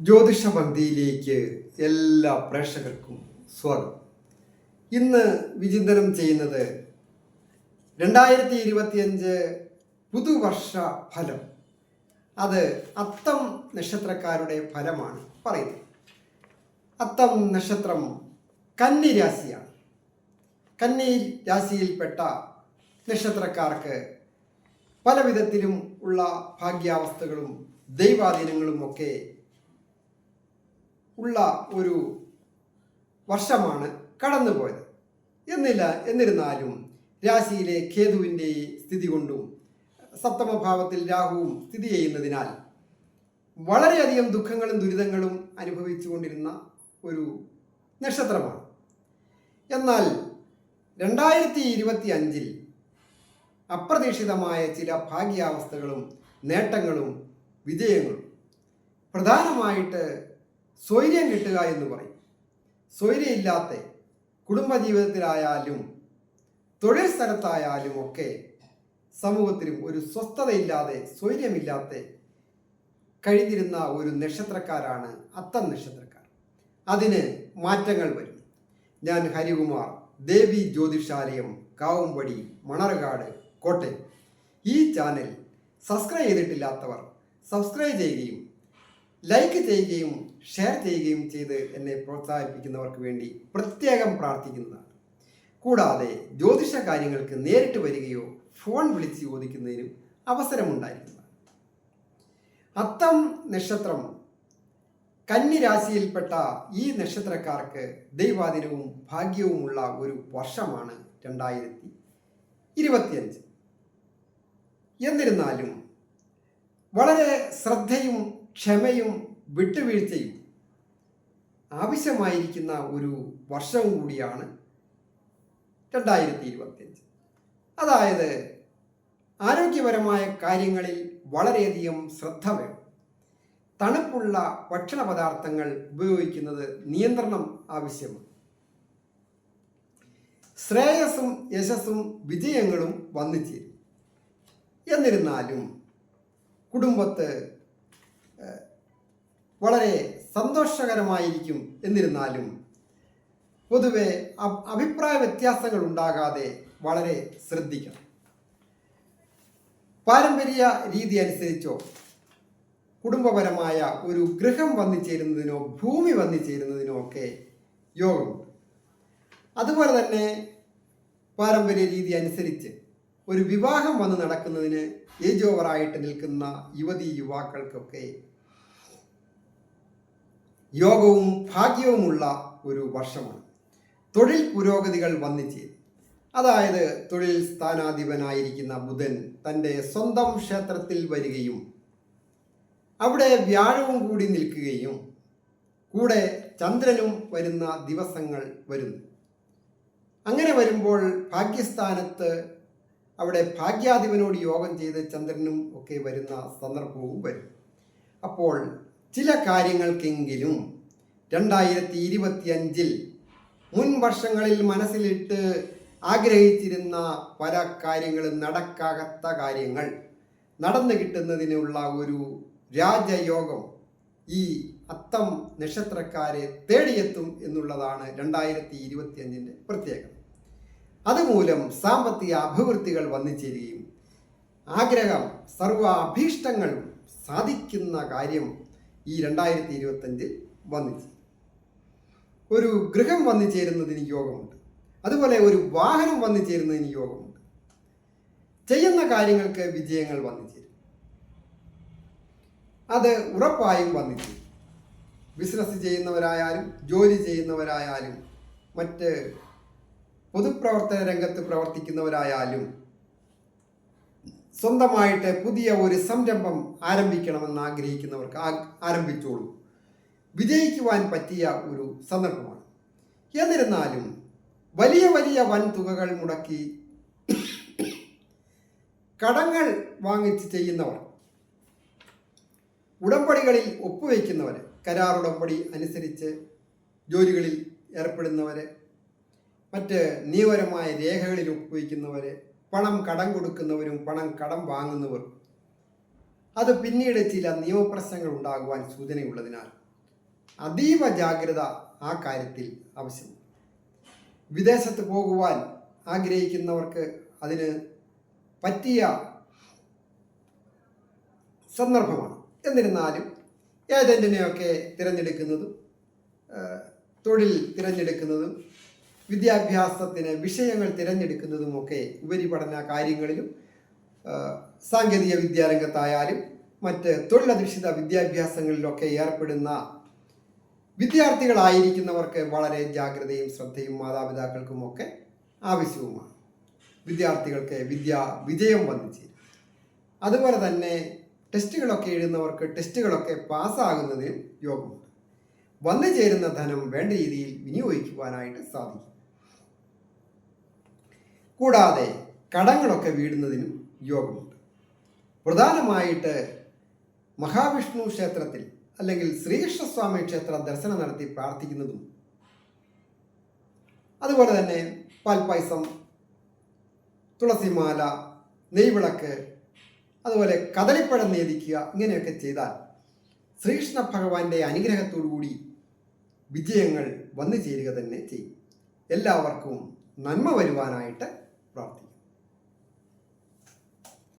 ജ്യോതിഷ പന്തിയിലേക്ക് എല്ലാ പ്രേക്ഷകർക്കും സ്വാഗതം. ഇന്ന് വിചിന്തനം ചെയ്യുന്നത് രണ്ടായിരത്തി ഇരുപത്തിയഞ്ച് പുതുവർഷ ഫലം. അത് അത്തം നക്ഷത്രക്കാരുടെ ഫലമാണ് പറയുന്നത്. അത്തം നക്ഷത്രം കന്നി രാശിയാണ്. കന്നി രാശിയിൽപ്പെട്ട നക്ഷത്രക്കാർക്ക് പല വിധത്തിലും ഉള്ള ഭാഗ്യാവസ്ഥകളും ദൈവാധീനങ്ങളും ഒക്കെ ഉള്ള ഒരു വർഷമാണ് കടന്നുപോയത്. എന്നില്ല എന്നിരുന്നാലും രാശിയിലെ കേതുവിന്റെ സ്ഥിതി കൊണ്ടും സപ്തമഭാവത്തിൽ രാഹുവും സ്ഥിതി ചെയ്യുന്നതിനാൽ വളരെയധികം ദുഃഖങ്ങളും ദുരിതങ്ങളും അനുഭവിച്ചു കൊണ്ടിരുന്ന ഒരു നക്ഷത്രമാണ്. എന്നാൽ രണ്ടായിരത്തി ഇരുപത്തി അഞ്ചിൽ അപ്രതീക്ഷിതമായ ചില ഭാഗ്യാവസ്ഥകളും നേട്ടങ്ങളും വിജയങ്ങളും പ്രധാനമായിട്ട് സ്വൈര്യം കിട്ടുക എന്ന് പറയും. സ്വൈര്യമില്ലാത്ത കുടുംബജീവിതത്തിലായാലും തൊഴിൽ സ്ഥലത്തായാലും ഒക്കെ സമൂഹത്തിലും ഒരു സ്വസ്ഥതയില്ലാതെ സ്വൈര്യമില്ലാത്ത കഴിഞ്ഞിരുന്ന ഒരു നക്ഷത്രക്കാരാണ് അത്തം നക്ഷത്രക്കാർ. അതിന് മാറ്റങ്ങൾ വരും. ഞാൻ ഹരികുമാർ ദേവി ജ്യോതിഷാലയം കാവുംപടി മണർകാട് കോട്ടയം. ഈ ചാനൽ സബ്സ്ക്രൈബ് ചെയ്തിട്ടില്ലാത്തവർ സബ്സ്ക്രൈബ് ചെയ്യുകയും ലൈക്ക് ചെയ്യുകയും ഷെയർ ചെയ്യുകയും ചെയ്ത് എന്നെ പ്രോത്സാഹിപ്പിക്കുന്നവർക്ക് വേണ്ടി പ്രത്യേകം പ്രാർത്ഥിക്കുന്നതാണ്. കൂടാതെ ജ്യോതിഷ കാര്യങ്ങൾക്ക് നേരിട്ട് വരികയോ ഫോൺ വിളിച്ച് ചോദിക്കുന്നതിനും അവസരമുണ്ടായിരിക്കുന്നതാണ്. അത്തം നക്ഷത്രം കന്നി രാശിയിൽപ്പെട്ട ഈ നക്ഷത്രക്കാർക്ക് ദൈവാധീനവും ഭാഗ്യവുമുള്ള ഒരു വർഷമാണ് രണ്ടായിരത്തി ഇരുപത്തിയഞ്ച്. എന്നിരുന്നാലും വളരെ ശ്രദ്ധയും ക്ഷമയും വിട്ടുവീഴ്ചയും ആവശ്യമായിരിക്കുന്ന ഒരു വർഷവും കൂടിയാണ് രണ്ടായിരത്തി ഇരുപത്തിയഞ്ച് അതായത് ആരോഗ്യപരമായ കാര്യങ്ങളിൽ വളരെയധികം ശ്രദ്ധ വേണം. തണുപ്പുള്ള ഭക്ഷണ പദാർത്ഥങ്ങൾ ഉപയോഗിക്കുന്നത് നിയന്ത്രണം ആവശ്യമാണ്. ശ്രേയസ്സും യശസ്സും വിജയങ്ങളും വന്നു ചേരും എന്നിരുന്നാലും കുടുംബത്ത് വളരെ സന്തോഷകരമായിരിക്കും എന്നിരുന്നാലും പൊതുവെ അഭിപ്രായ വ്യത്യാസങ്ങൾ ഉണ്ടാകാതെ വളരെ ശ്രദ്ധിക്കണം. പാരമ്പര്യ രീതി അനുസരിച്ചോ കുടുംബപരമായ ഒരു ഗൃഹം വന്നു ചേരുന്നതിനോ ഭൂമി വന്നു ചേരുന്നതിനോ ഒക്കെ യോഗമുണ്ട്. അതുപോലെ തന്നെ പാരമ്പര്യ രീതി അനുസരിച്ച് ഒരു വിവാഹം വന്ന് നടക്കുന്നതിന് ഏജ് ഓവറായിട്ട് നിൽക്കുന്ന യുവതി യുവാക്കൾക്കൊക്കെ യോഗവും ഭാഗ്യവുമുള്ള ഒരു വർഷമാണ്. തൊഴിൽ പുരോഗതികൾ വന്നിച്ചേരും അതായത് തൊഴിൽ സ്ഥാനാധിപനായിരിക്കുന്ന ബുധൻ തന്റെ സ്വന്തം ക്ഷേത്രത്തിൽ വരികയും അവിടെ വ്യാഴവും കൂടി നിൽക്കുകയും കൂടെ ചന്ദ്രനും വരുന്ന ദിവസങ്ങൾ വരുന്നു. അങ്ങനെ വരുമ്പോൾ ഭാഗ്യസ്ഥാനത്ത് അവിടെ ഭാഗ്യാധിപനോട് യോഗം ചെയ്ത് ചന്ദ്രനും ഒക്കെ വരുന്ന സന്ദർഭവും വരും. അപ്പോൾ ചില കാര്യങ്ങൾക്കെങ്കിലും രണ്ടായിരത്തി ഇരുപത്തിയഞ്ചിൽ മുൻ വർഷങ്ങളിൽ മനസ്സിലിട്ട് ആഗ്രഹിച്ചിരുന്ന പല കാര്യങ്ങളും നടക്കാത്ത കാര്യങ്ങൾ നടന്നു കിട്ടുന്നതിനുള്ള ഒരു രാജയോഗം ഈ അത്തം നക്ഷത്രക്കാരെ തേടിയെത്തും എന്നുള്ളതാണ് രണ്ടായിരത്തി ഇരുപത്തിയഞ്ചിന്റെ പ്രത്യേകത. അതുമൂലം സാമ്പത്തിക അഭിവൃദ്ധികൾ വന്നു ചേരുകയും ആഗ്രഹം സർവ അഭീഷ്ടങ്ങളും സാധിക്കുന്ന കാര്യം ഈ രണ്ടായിരത്തി ഇരുപത്തഞ്ചിൽ വന്നു ഒരു ഗൃഹം വന്നു ചേരുന്നതിന് യോഗമുണ്ട്. അതുപോലെ ഒരു വാഹനം വന്നു ചേരുന്നതിന് യോഗമുണ്ട്. ചെയ്യുന്ന കാര്യങ്ങൾക്ക് വിജയങ്ങൾ വന്നു ചേരും. അത് ഉറപ്പായും വന്നു ചേരും. ബിസിനസ് ചെയ്യുന്നവരായാലും ജോലി ചെയ്യുന്നവരായാലും മറ്റ് പൊതുപ്രവർത്തന രംഗത്ത് പ്രവർത്തിക്കുന്നവരായാലും സ്വന്തമായിട്ട് പുതിയ ഒരു സംരംഭം ആരംഭിക്കണമെന്ന് ആഗ്രഹിക്കുന്നവർക്ക് ആരംഭിച്ചോളൂ. വിജയിക്കുവാൻ പറ്റിയ ഒരു സന്ദർഭമാണ്. എന്നിരുന്നാലും വലിയ വലിയ വൻ തുകകൾ മുടക്കി കടങ്ങൾ വാങ്ങിച്ച് ചെയ്യുന്നവർ ഉടമ്പടികളിൽ ഒപ്പുവയ്ക്കുന്നവർ കരാർ ഉടമ്പടി അനുസരിച്ച് ജോലികളിൽ ഏർപ്പെടുന്നവർ മറ്റ് നിയമപരമായ രേഖകളിൽ ഒപ്പുവയ്ക്കുന്നവർ പണം കടം കൊടുക്കുന്നവരും പണം കടം വാങ്ങുന്നവരും അത് പിന്നീട് ചില നിയമപ്രശ്നങ്ങൾ ഉണ്ടാകുവാൻ സൂചനയുള്ളതിനാൽ അതീവ ജാഗ്രത ആ കാര്യത്തിൽ ആവശ്യം. വിദേശത്ത് പോകുവാൻ ആഗ്രഹിക്കുന്നവർക്ക് അതിന് പറ്റിയ സന്ദർഭമാണ്. എന്നിരുന്നാലും ഏജന്റിനെയൊക്കെ തിരഞ്ഞെടുക്കുന്നതും തൊഴിൽ തിരഞ്ഞെടുക്കുന്നതും വിദ്യാഭ്യാസത്തിന് വിഷയങ്ങൾ തിരഞ്ഞെടുക്കുന്നതുമൊക്കെ ഉപരിപഠന കാര്യങ്ങളിലും സാങ്കേതിക വിദ്യാരംഗത്തായാലും മറ്റ് തൊഴിലധിഷ്ഠിത വിദ്യാഭ്യാസങ്ങളിലൊക്കെ ഏർപ്പെടുന്ന വിദ്യാർത്ഥികളായിരിക്കുന്നവർക്ക് വളരെ ജാഗ്രതയും ശ്രദ്ധയും മാതാപിതാക്കൾക്കുമൊക്കെ ആവശ്യവുമാണ്. വിദ്യാർത്ഥികൾക്ക് വിദ്യാ വിജയം വന്നിച്ചേരും. അതുപോലെ തന്നെ ടെസ്റ്റുകളൊക്കെ എഴുതുന്നവർക്ക് ടെസ്റ്റുകളൊക്കെ പാസ്സാകുന്നതിനും യോഗമുണ്ട്. വന്നു ചേരുന്ന ധനം വേണ്ട രീതിയിൽ വിനിയോഗിക്കുവാനായിട്ട് സാധിക്കും. കൂടാതെ കടങ്ങളൊക്കെ വീടുന്നതിനും യോഗമുണ്ട്. പ്രധാനമായിട്ട് മഹാവിഷ്ണു ക്ഷേത്രത്തിൽ അല്ലെങ്കിൽ ശ്രീകൃഷ്ണസ്വാമി ക്ഷേത്ര ദർശനം നടത്തി പ്രാർത്ഥിക്കുന്നതും അതുപോലെ തന്നെ പാൽപ്പായസം തുളസിമാല നെയ്വിളക്ക് അതുപോലെ കദളിപ്പഴം നേദിക്കുക ഇങ്ങനെയൊക്കെ ചെയ്താൽ ശ്രീകൃഷ്ണ ഭഗവാന്റെ അനുഗ്രഹത്തോടുകൂടി വിജയങ്ങൾ വന്നു ചേരുക തന്നെ ചെയ്യും. എല്ലാവർക്കും നന്മ വരുവാനായിട്ട് പ്രാർത്ഥിക്കും